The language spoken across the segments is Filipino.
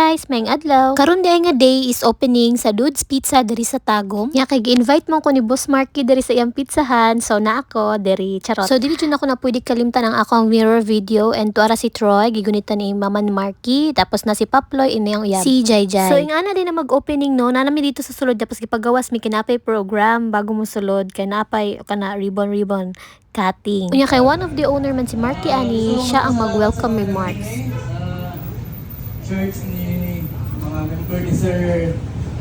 guys, maing adlaw. Karon day nga day is opening sa Dudes Pizza diri sa Tagum. Nya kay gi-invite mo ko ni Boss Marky diri sa iyang pizzahan. So na ako diri charot. So dili jud ako na pwede kalimtan ang akong mirror video and tuara si Troy gigunitan ni Mama ni Marky tapos na si Paploy inayang uyab. Si Jai Jai. So ingana din na mag-opening no, na namin dito sa sulod tapos gipagawas mi kinapay program bago mo sulod kay napay kana ribbon ribbon cutting. Unya kay one of the owner man si Marky ani, siya ang mag-welcome remarks. church ni mga member ni Sir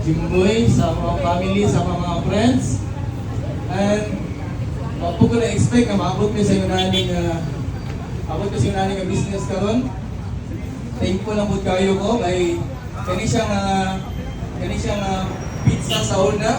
Jimboy, sa mga family, sa mga friends. And uh, po ko na-expect na maabot ko sa yung nani nga abot ko sa yung nani nga business karon. Thankful lang po kayo ko kay kani siya nga kani siya nga pizza sa una.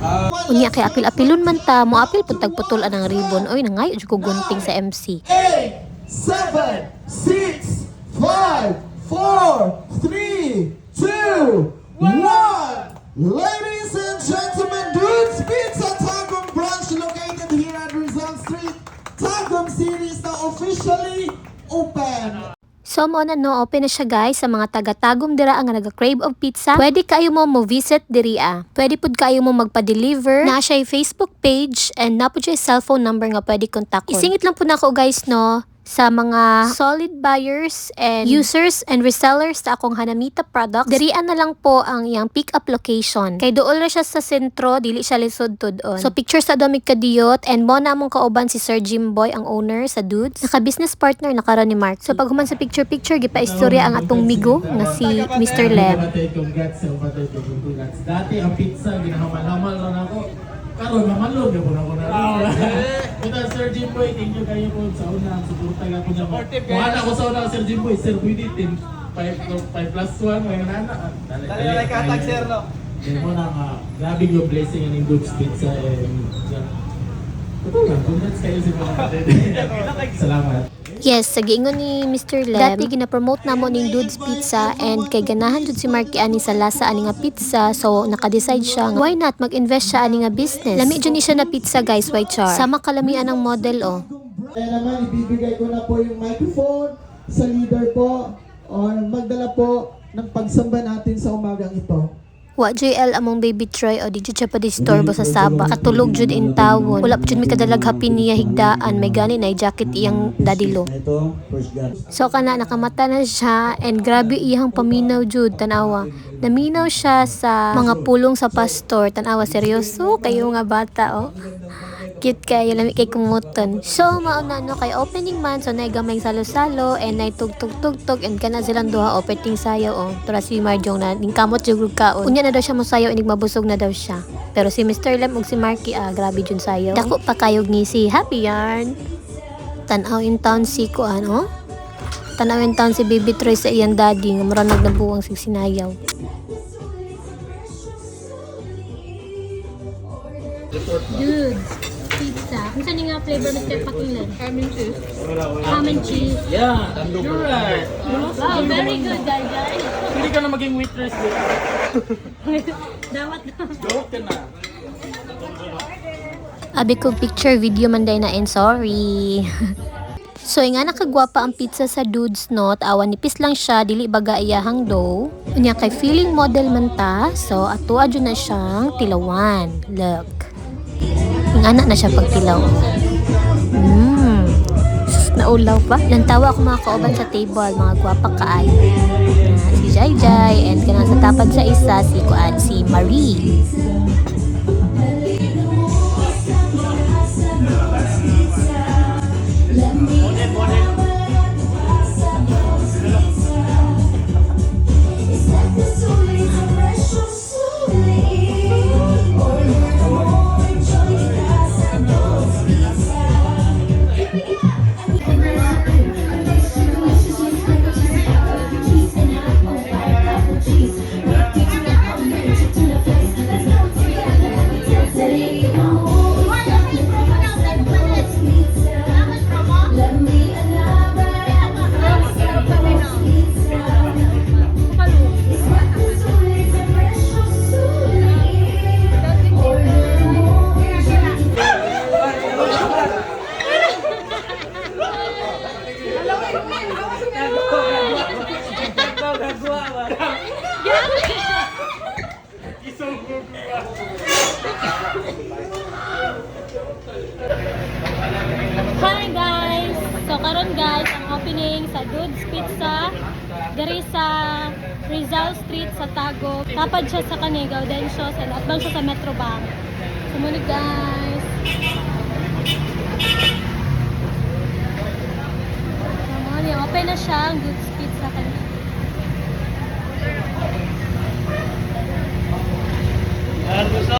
Ah, Unya kay apil-apilon man ta, mo apil pud tagputol ang ribbon. Oy nangayo jud ko gunting sa MC. eight, seven, six, five, four, three, two, one. Ladies and gentlemen, Dudes Pizza Tagum branch located here at Rizal Street. Tagum City is now officially open. So mo na no, open na siya guys sa mga taga-tagom dira ang naga-crave of pizza. Pwede kayo mo mo visit diri ah. Pwede pud kayo mo magpa-deliver. Na siya Facebook page and na pud cellphone number nga pwede kontakon. Isingit lang po na ako guys no sa mga solid buyers and users and resellers sa akong Hanamita products. Dirian na lang po ang iyang pick up location. Kay dool ra siya sa sentro, dili siya lisod tudon. So picture sa Domig Kadiyot and mo na among kauban si Sir Jimboy ang owner sa Dudes. Naka business partner na karon ni Mark. So pag human sa picture picture gipa-istorya ang atong migo nga si Mr. Lem. Dati ang pizza, ginahamal-hamal lang ako. Karon mamalog na po na ako na. Kita Sir Jimboy, thank you kayo po sa una. Suporta ka po niya. Kuhan ako sa una Sir Jimboy, Sir pwede team 5 plus 1, may nana. Dali, dali, katag Sir, no? Yan mo na nga, grabe yung blessing ang Duke's Pizza and yeah. Ito lang, congrats kayo sa mga. Salamat. Yes, sa giingon ni Mr. Lem, dati gina-promote na mo ning Dudes Pizza and kay ganahan jud si Marky ani sa lasa ani nga pizza so naka-decide siya nga, why not mag-invest siya ani nga business. Lami jud ni siya na pizza guys, white char. Sama kalamian ang model oh. Kaya naman, ibibigay ko na po yung microphone sa leader po or magdala po ng pagsamba natin sa umagang ito. Wa JL among baby Troy o di pa disturbo sa saba. Katulog jud in tawon. Wala jud mi kadalag happy niya higdaan. May gani na jacket iyang daddy lo. ito, first God. So kana nakamata na siya and grabe iyang paminaw jud tanawa. Naminaw siya sa mga pulong sa pastor tanawa seryoso kayo nga bata oh. Cute kayo, lami kay kumuton. So, mauna no kay opening man, so naigamay salo-salo, and nay tug-tug-tug-tug, and kana silang duha opening sayo, oh. Tura si Marjong na, ning kamot jugog kaon. Unya na daw siya mosayaw, inig mabusog na daw siya. Pero si Mr. Lem ug si Marky, ah, grabe jud sayo. Dako pa kayog ni si Happy Yarn. Tanaw in town si ko, ano? Tanaw in town si Baby Troy sa iyang daddy, nga maranog na buwang sig sinayaw. Dudes, pizza. Kung saan yung nga flavor Mr. Pakilan? Ham and cheese. Ham and cheese. Yeah, you're right. Wow, very good, guys. guys. Hindi ka na maging waitress. Dawat na. Joke ka na. Abi ko picture video man day na and sorry. so nga nakagwapa ang pizza sa dudes no, awan nipis lang siya dili baga iyahang dough. Unya kay feeling model man ta, so ato adyo na siyang tilawan. Look. Ingana na siya pag tilaw. Mmm. Naulaw pa. Lantawa ako mga kauban sa table, mga gwapa kaayo. Na si Jai Jai and kanang sa tapad sa isa si Kuan si Marie. Please. Hi guys! So karon guys, ang opening sa Dude's Pizza diri sa Rizal Street sa Tago. Tapad siya sa kani Gaudencio sa atbang siya sa Metro Bank. Sumunod guys. So, mo ni open na siya ang Dude's